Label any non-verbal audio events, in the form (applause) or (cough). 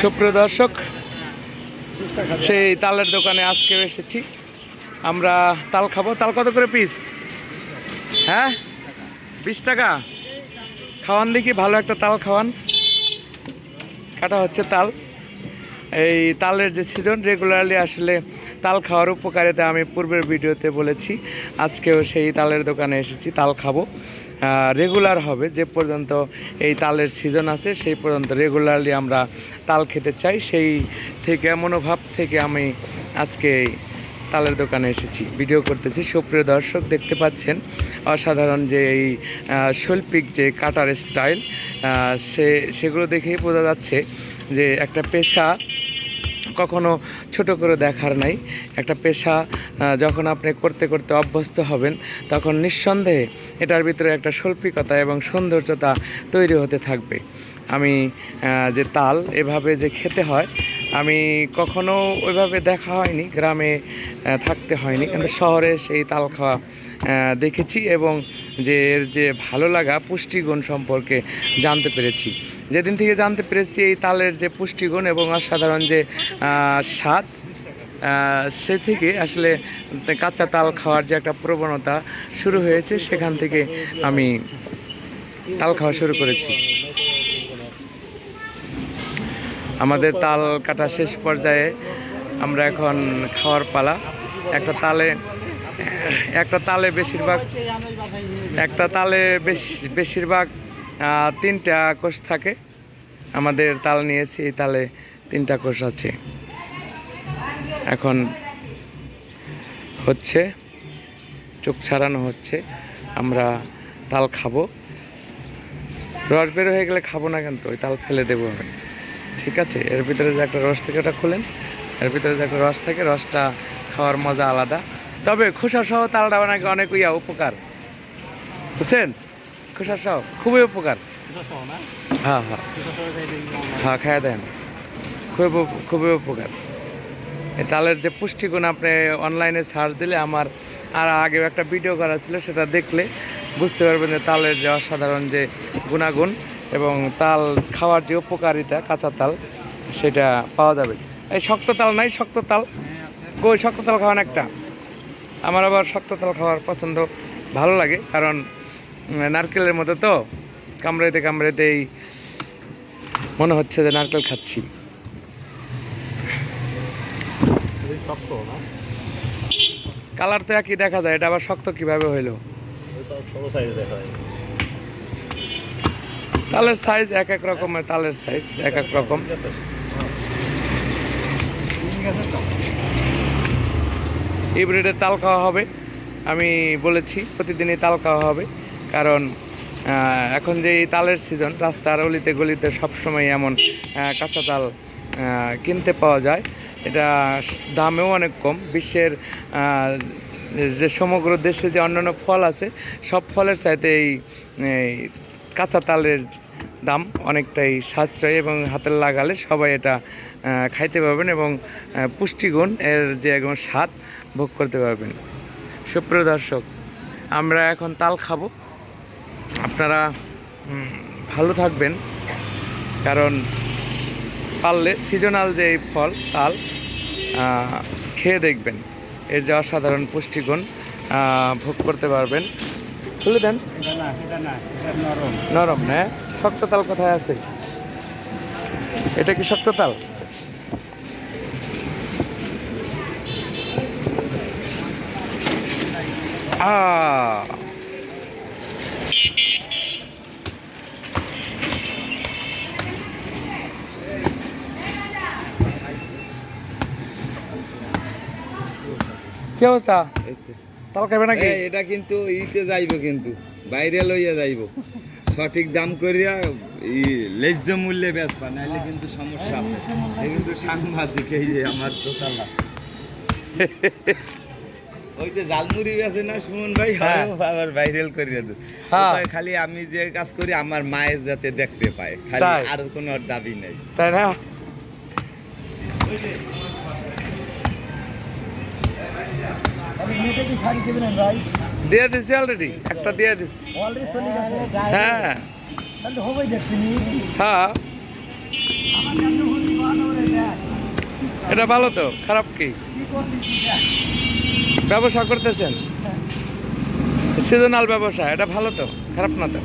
সুপ্রিয় দর্শক, সেই তালের দোকানে আজকে এসেছি। আমরা তাল খাব। তাল কত করে পিস হ্যাঁ? বিশ টাকা। খাওয়ান দেখি, ভালো একটা তাল খাওয়ান। কাটা হচ্ছে তাল। এই তালের যে সিজন রেগুলারলি আসলে তাল খাওয়ার উপকারিতা আমি পূর্বের ভিডিওতে বলেছি। আজকেও সেই তালের দোকানে এসেছি, তাল খাব। রেগুলার হবে। যে পর্যন্ত এই তালের সিজন আছে, সেই পর্যন্ত রেগুলারলি আমরা তাল খেতে চাই। সেই থেকে মনোভাব থেকে আমি আজকে তালের দোকানে এসেছি। ভিডিও করতেছি। সুপ্রিয় দর্শক, দেখতে পাচ্ছেন অসাধারণ যে এই শৈল্পিক যে কাটার স্টাইল সে, সেগুলো দেখেই বোঝা যাচ্ছে যে একটা পেশা কখনো ছোট করে দেখার নাই। একটা পেশা যখন আপনি করতে করতে অভ্যস্ত হবেন, তখন নিঃসন্দেহে এটার ভিতরে একটা শৈল্পিকতা এবং সৌন্দর্যতা তৈরি হতে থাকবে। আমি যে তাল এভাবে যে খেতে হয়, আমি কখনো ওইভাবে দেখা হয়নি, গ্রামে থাকতে হয়নি। কিন্তু শহরে সেই তাল খাওয়া দেখেছি এবং যে এর যে ভালো লাগা পুষ্টিগুণ সম্পর্কে জানতে পেরেছি। যেদিন থেকে জানতে পেরেছি এই তালের যে পুষ্টিগুণ এবং অসাধারণ যে স্বাদ সে থেকে আসলে কাঁচা তাল খাওয়ার যে একটা প্রবণতা শুরু হয়েছে, সেখান থেকে আমি তাল খাওয়া শুরু করেছি। আমাদের তাল কাটা শেষ পর্যায়ে আমরা এখন খাওয়ার পালা। একটা তালে একটা তালে বেশিরভাগ, একটা তালে বেশ, বেশিরভাগ তিনটা কোষ থাকে। আমাদের তাল নিয়েছি, এই তালে তিনটা কোষ আছে। এখন হচ্ছে, চোখ ছাড়ানো হচ্ছে, আমরা তাল খাব। রস বের হয়ে গেলে খাব না কিন্তু ওই তাল ফেলে দেবো আমি। ঠিক আছে? এর ভিতরে যে একটা রস থেকে ওটা খুলেন। এর ভিতরে যে একটা রস থাকে, রসটা খাওয়ার মজা আলাদা। তবে খোসা সহ তালটা নাকি অনেক ইয়া, উপকার। বুঝছেন? খোসা সহ খুবই উপকার। হ্যাঁ হ্যাঁ। হ্যাঁ দেন উপ- খুবই উপকার। তালের যে পুষ্টিগুণ আপনি অনলাইনে সার্চ দিলে আমার আর আগেও একটা ভিডিও করা ছিল, সেটা দেখলে বুঝতে পারবেন যে তালের যে অসাধারণ যে গুণাগুণ এবং তাল খাওয়ার যে উপকারিতা, কাঁচা তাল, সেটা পাওয়া যাবে। এই শক্ত তাল নাই, শক্ত তাল। কই, শক্ত তাল খাওয়ান একটা। আমার আবার শক্ত তাল খাওয়ার পছন্দ ভালো লাগে, কারণ নারকেলের মতো তো। কামড়াইতে কামড়াইতেই মনে হচ্ছে যে নারকেল খাচ্ছি। কালার তো একই দেখা যায় এটা আবার শক্ত কীভাবে হইল? তালের সাইজ এক এক রকমের তালের সাইজ এক এক রকম। ইব্রিডের তাল খাওয়া হবে। আমি বলেছি প্রতিদিনই তাল খাওয়া হবে। কারণ এখন যে এই তালের সিজন রাস্তার অলিতে গলিতে সবসময় এমন কাঁচা তাল কিনতে পাওয়া যায়। এটা দামেও অনেক কম। বিশ্বের যে সমগ্র দেশে যে অন্যান্য ফল আছে, সব ফলের চাইতে এই কাঁচা তালের দাম অনেকটাই সাশ্রয় এবং হাতে লাগালে সবাই এটা খাইতে পারবেন এবং পুষ্টিগুণ এর যে একদম স্বাদ ভোগ করতে পারবেন। সুপ্রিয় দর্শক, আমরা এখন তাল খাব। আপনারা ভালো থাকবেন। কারণ পারলে সিজনাল যে ফল, তাল খেয়ে দেখবেন। এর যে অসাধারণ পুষ্টিগুণ ভোগ করতে পারবেন। খুলে দেন। নরম না শক্ত তাল কোথায় আছে? এটা কি শক্ত তাল? আহ কি অবস্থা? তাল খাবে নাকি? এটা কিন্তু ইতে যাইব কিন্তু বাইরে লইয়া যাইব। সঠিক দাম করিয়া ই মূল্যে বেচবা নাইলে কিন্তু সমস্যা আছে। এই কিন্তু সাংবাদিক এই যে আমার দোতলা। (laughs) ওই যে জালমুড়ি আছে না সুমন ভাই হ্যাঁ। আবার ভাইরাল করিয়া দে হ্যাঁ। খালি আমি যে কাজ করি আমার মায়ের যাতে দেখতে পায়। খালি আর কোনো দাবি নাই। তাই না? দিয়ে দিছি অলরেডি একটা দিয়ে দিছি। হ্যাঁ। হ্যাঁ। এটা ভালো তো, খারাপ কি? ব্যবসা করতেছেন? সিজনাল ব্যবসা, এটা ভালো তো, খারাপ না তো?